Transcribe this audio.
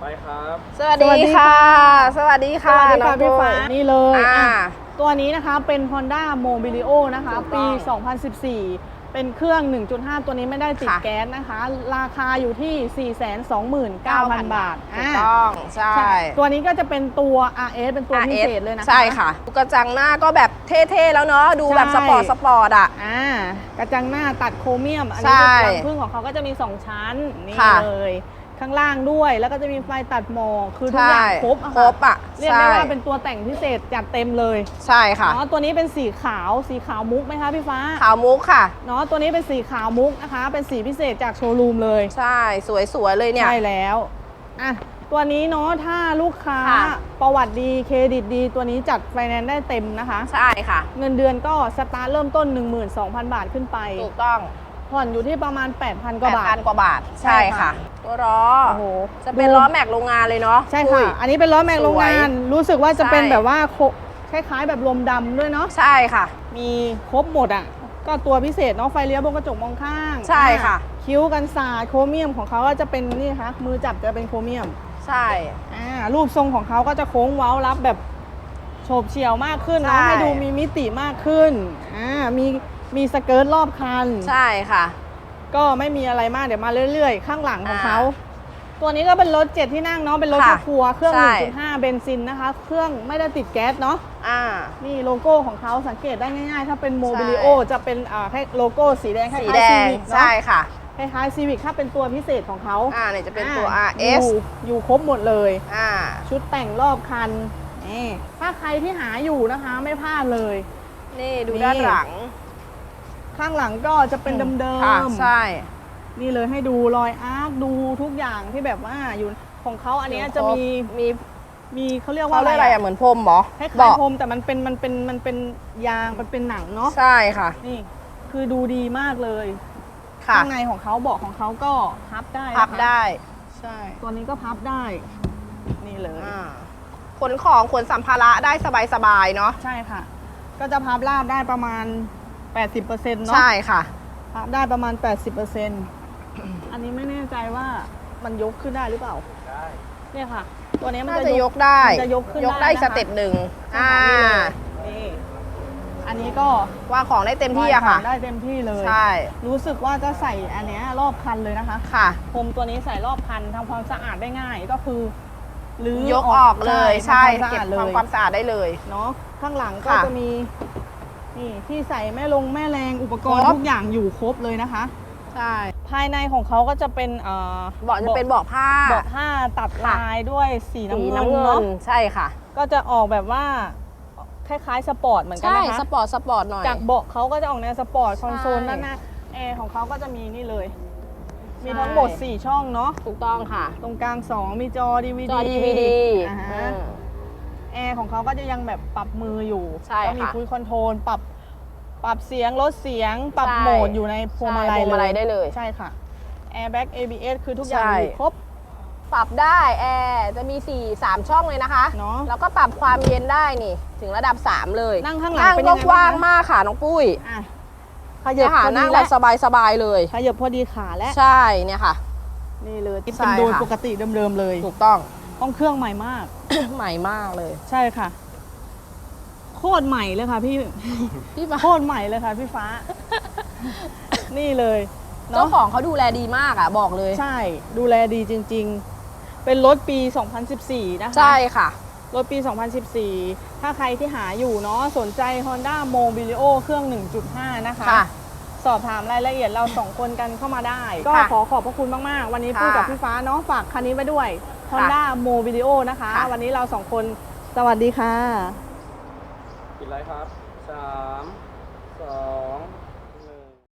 ไปครับสวัสดีค่ะ สวัสดีค่ะสวัสดีน้ค่ะองพี่ปุ้ฟ้ายนี่เลยอ่าอะ ตัวนี้นะคะเป็น Honda Mobilio นะคะ ถูกปีต้อง2014 เป็นเครื่อง 1.5 ตัวนี้ไม่ได้ติดค่ะ แก๊สนะคะ ราคาอยู่ที่ 429,000 บาทถูกอะต้องใช่ ใช่ตัวนี้ก็จะเป็นตัว RS เป็นตัวพิเศษเลยนะคะ ใช่ค่ะกระจังหน้าก็แบบเท่ๆแล้วเนาะดูแบบใช่ สปอร์ตสปอร์ตอะ อ่ากระจังหน้าตัดโครเมียม อันใช่นี้เป็นรังพึ่งของเขาก็จะมี 2 ชั้น นี่ค่ะ เลย ข้างล่างด้วย แล้วก็จะมีไฟตัดหมอกคือทุกอย่างครบอะครบอะเรียกได้ว่าใช่เป็นตัวแต่งพิเศษจัดเต็มเลยใช่ค่ะ เนาะตัวนี้เป็นสีขาวสีขาวมุกไหมคะพี่ฟ้าขาวมุกค่ะ เนาะตัวนี้เป็นสีขาวมุกนะคะ เป็นสีพิเศษจากโชว์รูมเลยใช่ สวยๆเลยเนี่ย ใช่แล้วอะตัวนี้เนาะถ้าลูกค้าค่ะ ประวัติดีเครดิตดี ตัวนี้จัดไฟแนนซ์ได้เต็มนะคะ ใช่ค่ะ เงินเดือนก็สตาร์ทเริ่มต้น 12,000 บาทขึ้นไป ถูกต้อง ผ่อนอยู่ที่ประมาณ 8,000กแปว่าดบาพัทนกว่าบาท ใช่ใช่ค่ะค่ะ ตัวล้อโอ้โหจะเป็นล้อแม็กโรงงานเลยเนาะ ใช่อุ้ค่ะยอันนี้เป็นล้อแม็กสวยโรงงาน รู้สึกว่าจะเป็นใช่แบบว่าโคคล้ายๆ แบบลมดำด้วยเนาะ ใช่ค่ะ มีครบหมดอะ ก็ตัวพิเศษเนาะ ไฟเลี้ยวบนกระจกมองข้าง ใช่ค่ะอ่คิ้วกันสาดโครเมียมของเขาก็จะเป็นนี่ค่ะมือจับจะเป็นโครเมียม ใช่ อ่า รูปทรงของเขาก็จะโค้งเว้ารับแบบโฉบเฉี่ยวมากขึ้นเนาะใช่ให้ดูมีมิติมากขึ้น อ่า มี มีสเกิร์ตรอบคัน ใช่ค่ะ ก็ไม่มีอะไรมากเดี๋ยวมาเรื่อยๆ ข้างหลังของอ่าเขา ตัวนี้ก็เป็นรถเจ็ดที่นั่งเนาะเป็นรถครค่ะอบครัวเครื่องใช่1.5 เบนซินนะคะ เครื่องไม่ได้ติดแก๊สเนาะอ่านี่โลโก้ของเขาสังเกตได้ง่ายๆ ถ้าเป็นโมบิลิโอจะเป็นอ่าแค่โลโก้สีแดงคล้ายสีๆแดซีงวิกเนาะใช่ค่ะคล้ายๆซีวิกถ้าเป็นตัวพิเศษของเขาอ่าเนี่ยจะเป็นตัวอ่า RS อยู่อยู่ครบหมดเลยอ่าชุดแต่งรอบคันนี่ถ้าใครที่หาอยู่นะคะ ไม่พลาดเลย นี่ดูนี่ด้านหลัง ข้างหลังก็จะเป็นเดิค่ะมใช่ ๆนี่เลยให้ดูรอยอาร์คดูทุกอย่างที่แบบว่าอยู่ของเขาอันเนี้ยจะมีมีมีเขาเรียกว่าเขาเรียกอะไรอะเหมือนพรมเหรอคล้ายเบาะๆพรมแต่มันเป็นมันเป็นมันเป็นยางมันเป็นหนังเนาะใช่ค่ะ นี่คือดูดีมากเลยค่ะข้างในของเขาเบาะของเขาก็พับได้นะคะพับได้ใช่ตัวนี้ก็พับได้ นี่เลย อ่าขนของขนสัมภาระได้สบายๆเนาะ ใช่ค่ะ ก็จะพับราบได้ประมาณ 80%เนาะใช่ค่ะพับได้ประมาณ 80%อันนี้ไม่แน่ใจว่ามันยกขึ้นได้หรือเปล่าได้เนี่ยค่ะ ตัวนี้มันน่าจะจะยกได้มันจะยกขึ้นยกได้ได้นะคะสเต็ปหนึ่งใช่อ่าค่ะนี่เลยนี่ อันนี้ก็วางของได้เต็มที่อะค่ะ วางของได้เต็มที่เลย ใช่รู้สึกว่าจะใส่อันเนี้ยรอบคันเลยนะคะค่ะ พรมตัวนี้ใส่รอบคันทำความสะอาดได้ง่ายก็คือรื้อยกออกเลยใช่ทำความสะเก็บอาดเลความยความสะอาดได้เลย เนาะข้างหลังก็ค่ะ จะมี นี่ที่ใส่แม่ลงแม่แรงอุปกรณ์ครบ ทุกอย่างอยู่ครบเลยนะคะ ใช่ ภายในของเขาก็จะเป็นเอ่อเบาะจะเป็นเบาะผ้าเบาะผ้าตัดค่ะลายด้วยสีสีน้ำเงินน้ำเงิเนาะนใช่ค่ะ ก็จะออกแบบว่าคล้ายๆสปอร์ตเหมือนกันใช่นะสคะปอร์ตสปอร์ตหน่อย จากเบาะเขาก็จะออกแนวสปอร์ตคอนโซลใช่ ด้านหน้าแอร์ของเขาก็จะมีนี่เลย มีใช่ทั้งหมด 4 ช่องเนาะถูกต้องค่ะตรงกลาง 2 มีจอ DVD จอ DVD อ่าฮะอืม แอร์ของเขาก็จะยังแบบปรับมืออยู่ใช่ก็มีค่ะ คุยคอนโทรลปรับปรับเสียงลดเสียง ปรับใช่โหมดอยู่ในพวงมาลัยใช่พวงมาลัยได้เลย ใช่ค่ะ Airbag ABS คือทุกอย่างใช่ อยู่ครบ ปรับได้แอร์จะมี4 3ช่องเลยนะคะเนอะแล้วก็ปรับความเย็นได้นี่ ถึงระดับ 3 เลยนั่งข้างหลังนั่งเป็นก็ยังไงกว้างบ้างคะมากค่ะน้องปุ้ยอะขยัเนี่บยค่ะพอดีนั่งแบและบสบายๆเลย ขยับพอดีขาและใช่เนี่ยค่ะ นี่เลยที่ใช่เป็นโดยค่ะ ปกติเดิมๆเลย ถูกต้อง ห้องเครื่องใหม่มาก ใหม่มากเลย ใช่ค่ะ โคตรใหม่เลยค่ะ พี่พี่ฟ้าโคตรใหม่เลยค่ะ พี่ฟ้า นี่เลยเจ้าเนาะของเขาดูแลดีมากอะ บอกเลย ใช่ ดูแลดีจริง ๆ เป็นรถปี 2014 นะคะ ใช่ค่ะ รถปี 2014 ถ้าใครที่หาอยู่เนาะสนใจ Honda Mobilio เครื่อง 1.5 นะคะค่ะสอบถามรายละเอียดเราสองคนกันเข้ามาได้ ก็ค่ะขอขอบพระคุณมาก ๆ วันนี้ค่ะพูดกับพี่ฟ้าเนาะฝากคันนี้ไว้ด้วย Honda Mobilio นะคะ ค่ะ วันนี้เราสองคนสวัสดีค่ะ ปิดไลฟ์ครับสามสอง